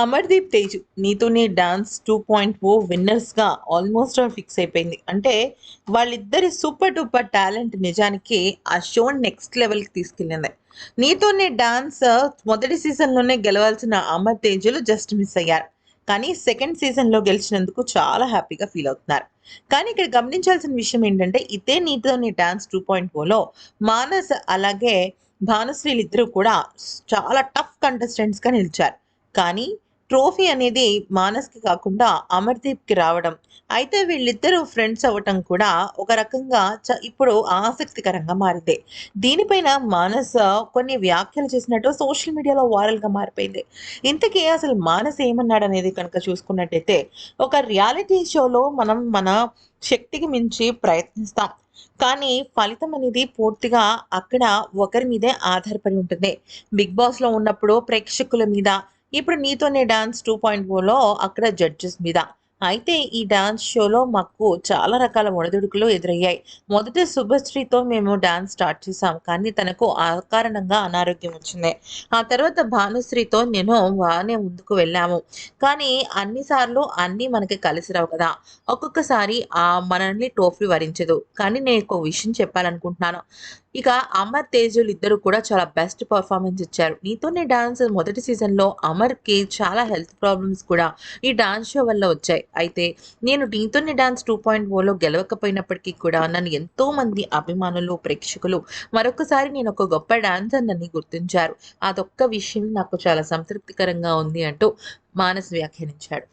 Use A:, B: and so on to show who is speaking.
A: Amardeep Tej Neethone dance two point O విన్నర్స్గా almost all fix అయిపోయింది. అంటే వాళ్ళిద్దరి super duper talent నిజానికి ఆ షో నెక్స్ట్ లెవెల్కి తీసుకెళ్ళింది. నీతోనే డాన్స్ మొదటి సీజన్లోనే గెలవాల్సిన అమర్ తేజ్లు జస్ట్ మిస్ అయ్యారు. కానీ సెకండ్ సీజన్లో గెలిచినందుకు చాలా హ్యాపీగా ఫీల్ అవుతున్నారు. కానీ ఇక్కడ గమనించాల్సిన విషయం ఏంటంటే ఇదే నీతోని డాన్స్ టూ పాయింట్ ఓలో మానస్ అలాగే భానుశ్రీలు ఇద్దరు కూడా చాలా టఫ్ కంటెస్టెంట్స్గా నిలిచారు. కానీ ట్రోఫీ అనేది మానస్కి కాకుండా అమర్దీప్కి రావడం. అయితే వీళ్ళిద్దరూ ఫ్రెండ్స్ అవ్వటం కూడా ఒక రకంగా చ ఇప్పుడు ఆసక్తికరంగా మారింది. దీనిపైన మానస్ కొన్ని వ్యాఖ్యలు చేసినట్టు సోషల్ మీడియాలో వైరల్గా మారిపోయింది. ఇంతకీ అసలు మానస్ ఏమన్నాడు అనేది కనుక చూసుకున్నట్టయితే ఒక రియాలిటీ షోలో మనం మన శక్తికి మించి ప్రయత్నిస్తాం. కానీ ఫలితం అనేది పూర్తిగా అక్కడ ఒకరి మీదే ఆధారపడి ఉంటుంది. బిగ్ బాస్లో ఉన్నప్పుడు ప్రేక్షకుల మీద ఇప్పుడు నీతోనే డాన్స్ టూ పాయింట్ ఫోర్లో అక్కడ జడ్జెస్ మీద. అయితే ఈ డాన్స్ షోలో మాకు చాలా రకాల ఒడిదుడుకులు ఎదురయ్యాయి. మొదట శుభశ్రీతో మేము డాన్స్ స్టార్ట్ చేసాం కానీ తనకు అకారణంగా అనారోగ్యం వచ్చింది. ఆ తర్వాత భానుశ్రీతో నేను బాగానే ముందుకు వెళ్ళాము. కానీ అన్నిసార్లు అన్నీ మనకి కలిసి రావు కదా. ఒక్కొక్కసారి ఆ మనల్ని ట్రోఫీ వరించదు. కానీ నేను ఒక విషయం చెప్పాలనుకుంటున్నాను. ఇక అమర్ తేజులు ఇద్దరు కూడా చాలా బెస్ట్ పర్ఫార్మెన్స్ ఇచ్చారు. నీతోనే డాన్స్ మొదటి సీజన్లో అమర్కి చాలా హెల్త్ ప్రాబ్లమ్స్ కూడా ఈ డాన్స్ షో వల్ల వచ్చాయి. అయితే నేను నీతోనే డాన్స్ టూ పాయింట్ ఓలో గెలవకపోయినప్పటికీ కూడా నన్ను ఎంతో మంది అభిమానులు ప్రేక్షకులు మరొకసారి నేను ఒక గొప్ప డాన్సర్ నన్ను గుర్తించారు. అదొక్క విషయం నాకు చాలా సంతృప్తికరంగా ఉంది అంటూ మానస్ వ్యాఖ్యానించాడు.